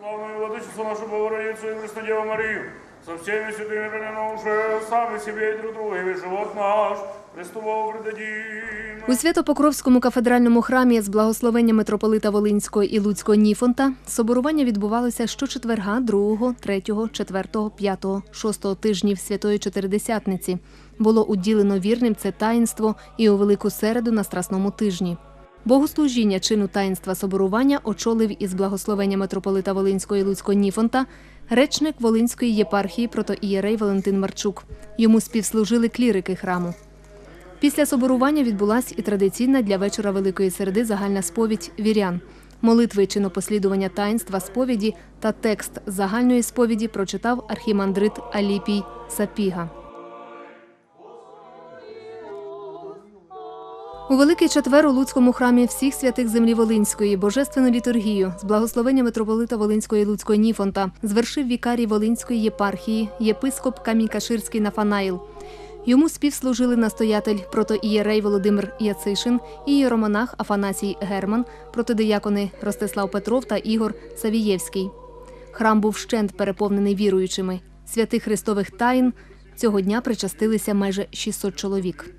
Славную Владычицу нашу Богородицу и Преснодеву Марию, со всеми святыми уже, сами себе и друг друга, и живот наш, предадим. У Свято-Покровському кафедральному храмі з благословення митрополита Волинського і Луцького Ніфонта соборування відбувалося щочетверга 2, 3, 4, 5, 6 тижнів Святої Чотиридесятниці. Було уділено вірним це таїнство і у Велику середу на Страсному тижні. Богослужіння чину таїнства соборування очолив із благословення митрополита Волинського і Луцького Ніфонта речник Волинської єпархії протоієрей Валентин Марчук. Йому співслужили клірики храму. Після соборування відбулась і традиційна для вечора Великої Середи загальна сповідь вірян. Молитви чинопослідування таїнства сповіді та текст загальної сповіді прочитав архімандрит Аліпій Сапіга. У Великий четвер у Луцькому храмі всіх святих землі Волинської божественну літургію з благословення митрополита Волинського і Луцького Ніфонта звершив вікарій Волинської єпархії єпископ Камінь Каширський Нафанаїл. Йому співслужили настоятель протоієрей Володимир Яцишин і іеромонах Афанасій Герман, протидиякони Ростислав Петров та Ігор Савієвський. Храм був вщент переповнений віруючими. Святих Христових таїн цього дня причастилися майже 600 чоловік.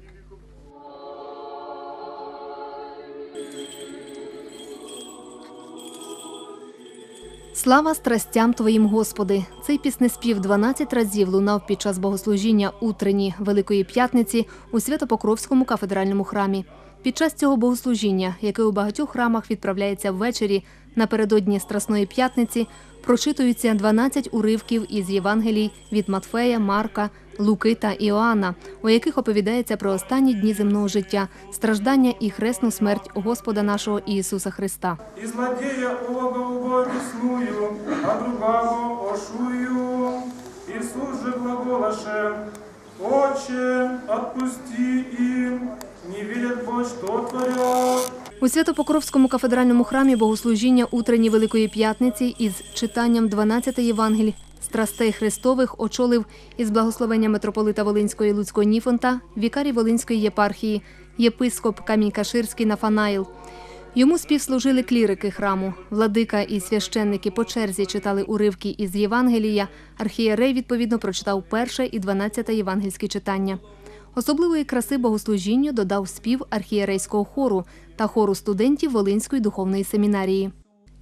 Слава страстям Твоїм, Господи! Цей піснеспів 12 разів лунав під час богослужіння утренні Великої П'ятниці у Свято-Покровському кафедральному храмі. Під час цього богослужіння, яке у багатьох храмах відправляється ввечері напередодні Страсної п'ятниці, прочитуються 12 уривків із Євангелій від Матфея, Марка, Луки та Іоанна, у яких оповідається про останні дні земного життя, страждання і хресну смерть Господа нашого Ісуса Христа. И злодея оба бесную, а другого ошую. Иисус же глаголаше, Отче, отпусти им, не видят Бог. У Свято-Покровському кафедральному храмі богослужіння утренні Великої П'ятниці із читанням 12 Євангелій страстей Христових очолив із благословення митрополита Волинського і Луцького Ніфонта, вікарій Волинської єпархії, єпископ Камінь Каширський Нафанаїл. Йому співслужили клірики храму. Владика і священники по черзі читали уривки із Євангелія. Архієрей, відповідно, прочитав перше і дванадцяте євангельське читання. Особливої краси богослужінню додав спів архієрейського хору та хору студентів Волинської духовної семінарії.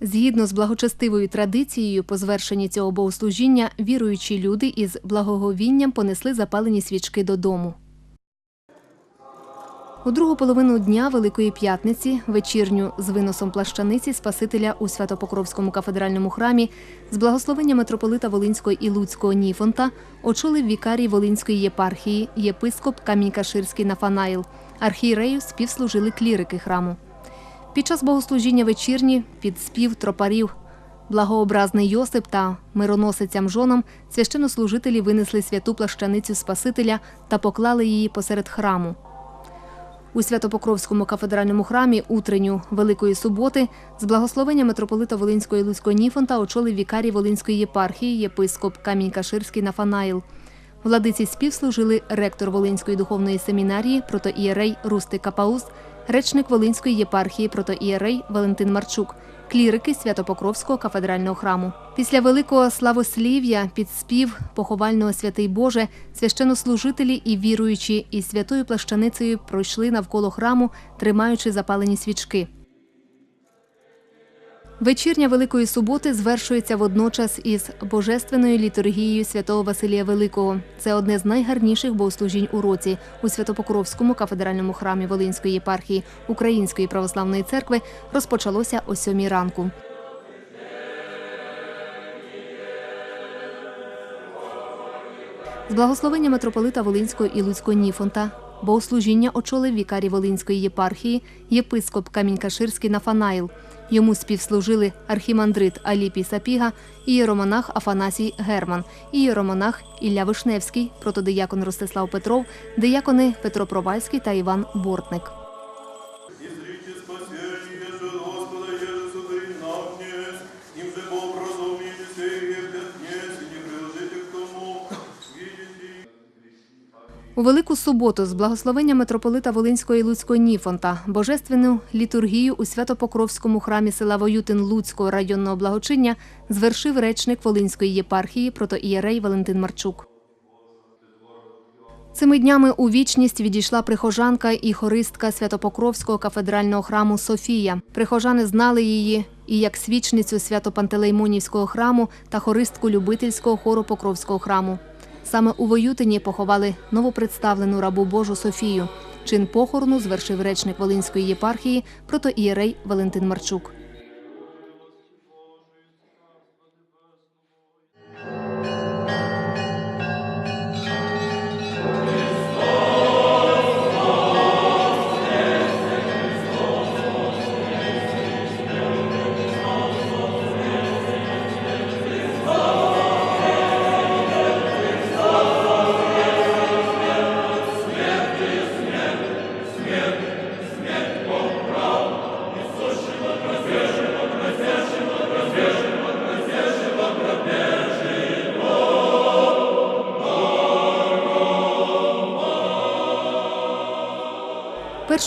Згідно з благочестивою традицією, по звершенні цього богослужіння віруючі люди із благоговінням понесли запалені свічки додому. У другу половину дня Великої П'ятниці, вечірню з виносом плащаниці Спасителя у Святопокровському кафедральному храмі з благословення митрополита Волинського і Луцького Ніфонта очолив вікарій Волинської єпархії, єпископ Камінь Каширський Нафанаїл. Архієрею співслужили клірики храму. Під час богослужіння вечірні під спів тропарів Благообразний Йосип та мироносицям жонам священнослужителі винесли святу плащаницю Спасителя та поклали її посеред храму. У Святопокровському кафедральному храмі утренню Великої суботи з благословення митрополита Волинської Луцької Ніфонта очолив вікарій Волинської єпархії єпископ Камінь Каширський Нафанаїл. Владиці співслужили ректор Волинської духовної семінарії протоієрей Русти Капаус, речник Волинської єпархії протоієрей Валентин Марчук, клірики Святопокровського кафедрального храму. Після великого славослів'я під спів поховального святий Боже священнослужителі і віруючі із святою плащаницею пройшли навколо храму, тримаючи запалені свічки. Вечірня Великої суботи звершується водночас із божественною літургією святого Василія Великого. Це одне з найгарніших богослужінь у році у Святопокровському кафедральному храмі Волинської єпархії Української православної церкви розпочалося о сьомій ранку. З благословення митрополита Волинського і Луцького Ніфонта богослужіння очолив вікарій Волинської єпархії, єпископ Камінь Каширський Нафанаїл. Йому співслужили архімандрит Аліпій Сапіга, ієромонах Афанасій Герман, ієромонах Ілля Вишневський, протодиякон Ростислав Петров, диякони Петро Провальський та Іван Бортник. У Велику суботу з благословення митрополита Волинського і Луцького Ніфонта божественну літургію у Святопокровському храмі села Воютин Луцького районного благочиння звершив речник Волинської єпархії протоієрей Валентин Марчук. Цими днями у вічність відійшла прихожанка і хористка Святопокровського кафедрального храму Софія. Прихожани знали її і як свічницю Свято-Пантелеймонівського храму та хористку любительського хору Покровського храму. Саме у Воютині поховали новопредставлену рабу Божу Софію. Чин похорону звершив речник Волинської єпархії протоієрей Валентин Марчук. –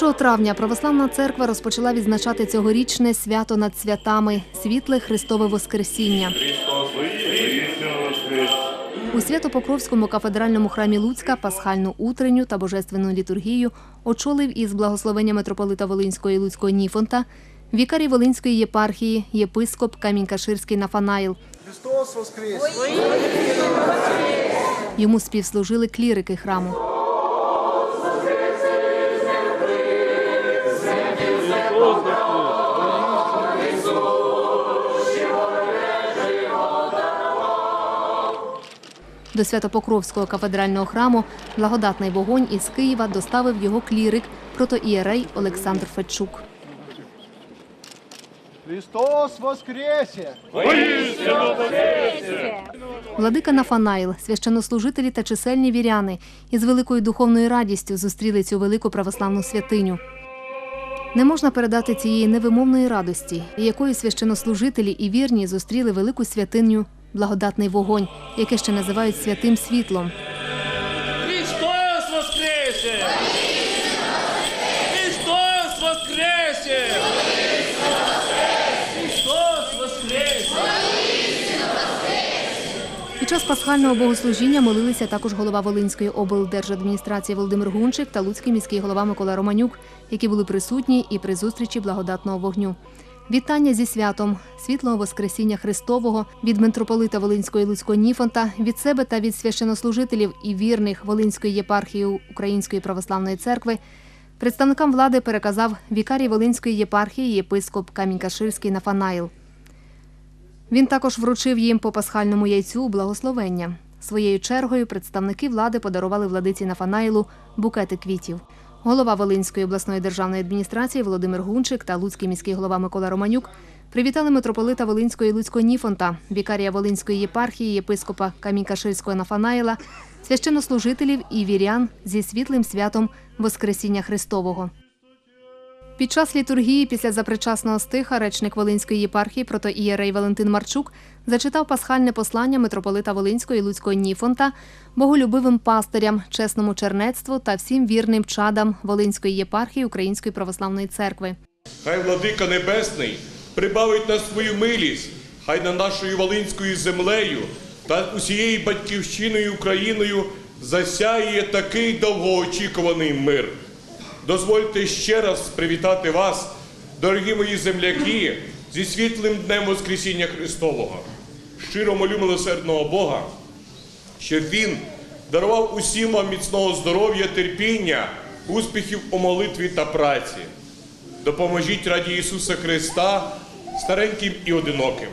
1 травня православна церква розпочала відзначати цьогорічне свято над святами світле Христове Воскресіння. У Свято-Покровському кафедральному храмі Луцька пасхальну утренню та божественну літургію очолив із благословення митрополита Волинського і Луцького Ніфонта вікарій Волинської єпархії, єпископ Камінь-Каширський Нафанаїл. Христос воскрес! Йому співслужили клірики храму. До Святопокровського кафедрального храму благодатний вогонь із Києва доставив його клірик протоієрей Олександр Федчук. Христос воскресе! Владика Нафанаїл, священнослужителі та чисельні віряни із великою духовною радістю зустріли цю велику православну святиню. Не можна передати цієї невимовної радості, якою священнослужителі і вірні зустріли велику святиню благодатний вогонь, яке ще називають святим світлом. Христос воскресе! Христос воскресе! Христос воскресе! Під час пасхального богослужіння молилися також голова Волинської облдержадміністрації Володимир Гунчик та Луцький міський голова Микола Романюк, які були присутні і при зустрічі благодатного вогню. Вітання зі святом світлого Воскресіння Христового від митрополита Волинського і Луцького Ніфонта, від себе та від священнослужителів і вірних Волинської єпархії Української православної церкви. Представникам влади переказав вікарій Волинської єпархії єпископ Камінь-Каширський Нафанаїл. Він також вручив їм по пасхальному яйцю благословення. Своєю чергою представники влади подарували владиці Нафанаїлу букети квітів. Голова Волинської обласної державної адміністрації Володимир Гунчик та Луцький міський голова Микола Романюк привітали митрополита Волинської Луцького Ніфонта, вікарія Волинської єпархії, єпископа Камінь-Каширського Нафанаїла, священнослужителів і вірян зі світлим святом Воскресіння Христового. Під час літургії після запричасного стиха речник Волинської єпархії протоієрей Валентин Марчук зачитав пасхальне послання митрополита Волинського і Луцького Ніфонта боголюбивим пастирям, чесному чернецтву та всім вірним чадам Волинської єпархії Української православної церкви. Хай владика Небесний прибавить на свою милість, хай над нашою Волинською землею та усією батьківщиною Україною засяє такий довгоочікуваний мир. Дозвольте ще раз привітати вас, дорогі мої земляки, зі світлим днем Воскресіння Христового. Щиро молю милосердного Бога, щоб Він дарував усім вам міцного здоров'я, терпіння, успіхів у молитві та праці. Допоможіть раді Ісуса Христа стареньким і одиноким,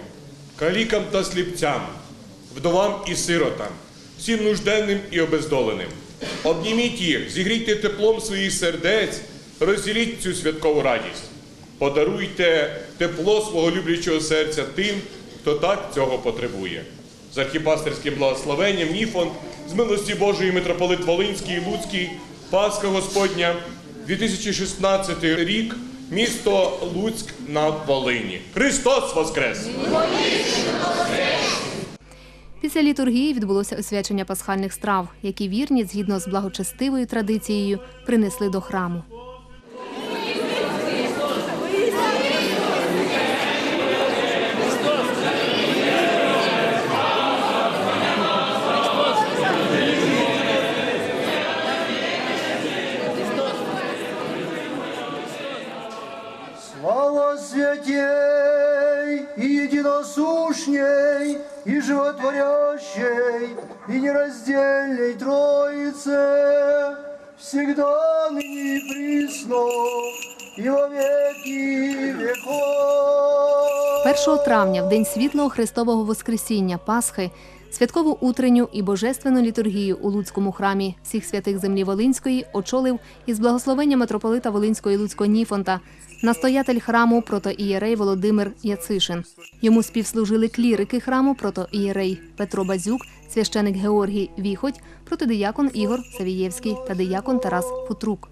калікам та сліпцям, вдовам і сиротам, всім нужденним і обездоленим. Обніміть їх, зігрійте теплом своїх сердець, розділіть цю святкову радість. Подаруйте тепло свого люблячого серця тим, хто так цього потребує. З архіпастерським благословенням Ніфон, з милості Божої митрополит Волинський і Луцький, Пасха Господня, 2016 рік, місто Луцьк на Волині. Христос Воскрес! Після літургії відбулося освячення пасхальних страв, які вірні, згідно з благочестивою традицією, принесли до храму. Слава святей и животворящей, и нераздельной Троице, всегда ныне присно, и во веки веков. 1 травня, в день світлого Христового Воскресіння, Пасхи, святкову утренню і божественну літургію у Луцькому храмі всіх святих землі Волинської очолив із благословення митрополита Волинського і Луцького Ніфонта, настоятель храму протоієрей Володимир Яцишин. Йому співслужили клірики храму протоієрей Петро Базюк, священик Георгій Віхоть, протодиякон Ігор Савієвський та диякон Тарас Футрук.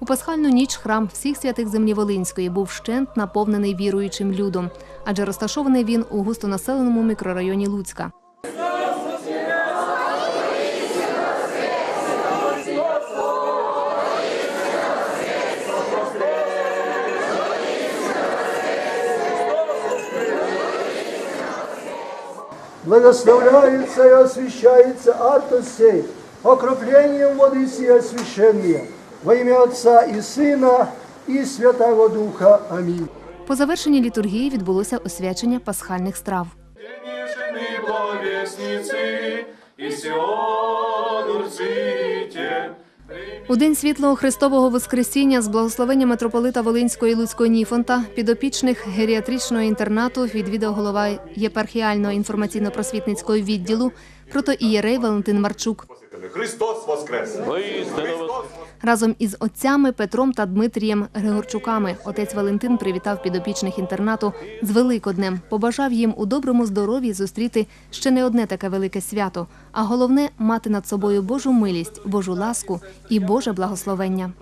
У пасхальну ніч храм всіх святих землі Волинської був вщент наповнений віруючим людом, адже розташований він у густонаселеному мікрорайоні Луцька. Благословляется и освящается артос сей, окроплением воды сия священные, во имя Отца и Сына и Святого Духа. Аминь. По завершенні літургії відбулося освячення пасхальних страв. Нежны благовестницы, и Сион урците. у день світлого Христового Воскресіння з благословення митрополита Волинського і Луцького Ніфонта підопічних геріатричного інтернату відвідав голова єпархіального інформаційно-просвітницького відділу протоієрей Валентин Марчук. Христос Воскрес! Воістину Разом із отцями Петром та Дмитрієм Григорчуками отець Валентин привітав підопічних інтернату з Великоднем, побажав їм у доброму здоров'ї зустріти ще не одне таке велике свято, а головне мати над собою Божу милість, Божу ласку і Боже благословення.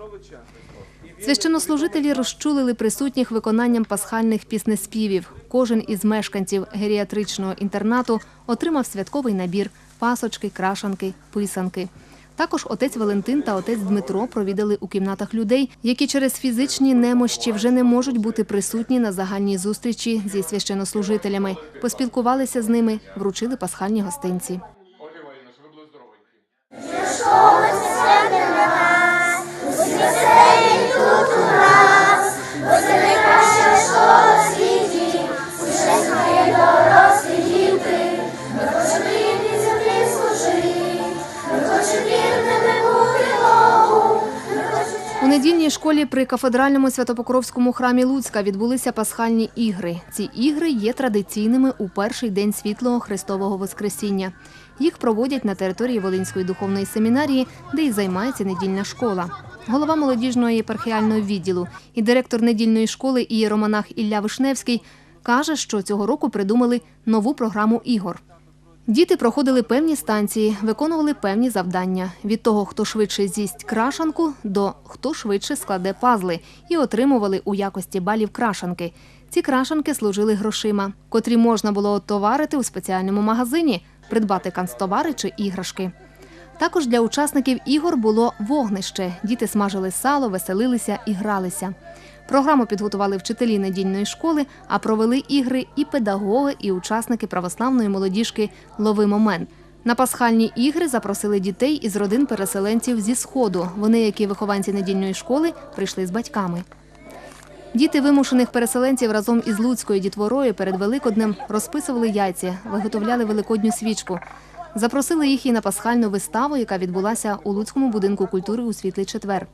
Священнослужителі розчулили присутніх виконанням пасхальних піснеспівів. Кожен із мешканців геріатричного інтернату отримав святковий набір пасочки, крашанки, писанки. Також отець Валентин та отець Дмитро провідали у кімнатах людей, які через фізичні немощі вже не можуть бути присутні на загальній зустрічі зі священнослужителями. Поспілкувалися з ними, вручили пасхальні гостинці. Недільній школі при кафедральному святопокровському храмі Луцька відбулися пасхальні ігри. Ці ігри є традиційними у перший день світлого Христового Воскресіння. Їх проводять на території Волинської духовної семінарії, де і займається недільна школа. Голова молодіжного єпархіального відділу і директор недільної школи ієромонах Ілля Вишневський каже, що цього року придумали нову програму ігор. Діти проходили певні станції, виконували певні завдання від того, хто швидше з'їсть крашанку, до хто швидше складе пазли, і отримували у якості балів крашанки. Ці крашанки служили грошима, котрі можна було отоварити у спеціальному магазині, придбати канцтовари чи іграшки. Також для учасників ігор було вогнище. Діти смажили сало, веселилися і гралися. Програму підготували вчителі недільної школи, а провели ігри і педагоги, і учасники православної молодіжки Лови момент. На пасхальні ігри запросили дітей із родин переселенців зі сходу. Вони, як і вихованці недільної школи, прийшли з батьками. Діти вимушених переселенців разом із Луцькою дітворою перед Великоднем розписували яйця, виготовляли великодню свічку. Запросили їх і на пасхальну виставу, яка відбулася у Луцькому будинку культури у світлий четвер.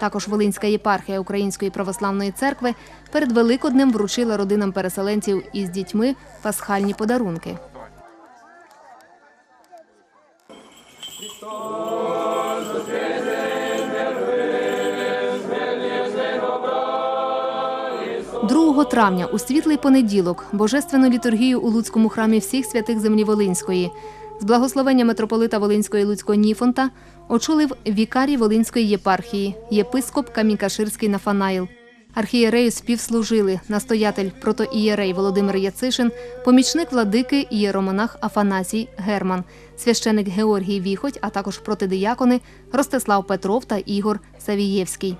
Також Волинська єпархія Української православної церкви перед Великоднем вручила родинам переселенців із дітьми пасхальні подарунки. Другого травня у світлий понеділок божественну літургію у Луцькому храмі всіх святих землі Волинської з благословення митрополита Волинської Луцького Ніфонта очолив вікарій Волинської єпархії, єпископ Камінькаширський Нафанаїл. Архієрею співслужили настоятель протоієрей Володимир Яцишин, помічник владики ієромонах Афанасій Герман, священик Георгій Віхоть, а також протидиякони Ростислав Петров та Ігор Савієвський.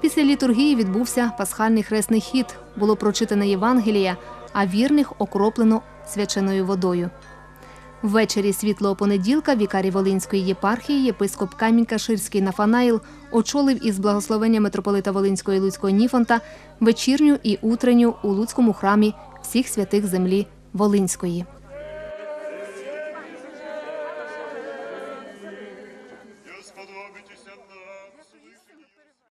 Після літургії відбувся пасхальний хресний хід. Було прочитане Євангелія, а вірних окроплено свяченою водою. Ввечері світлого понеділка вікарій Волинської єпархії єпископ Камінь-Каширський Нафанаїл очолив із благословення митрополита Волинського і Луцького Ніфонта вечірню і утренню у Луцькому храмі всіх святих землі Волинської.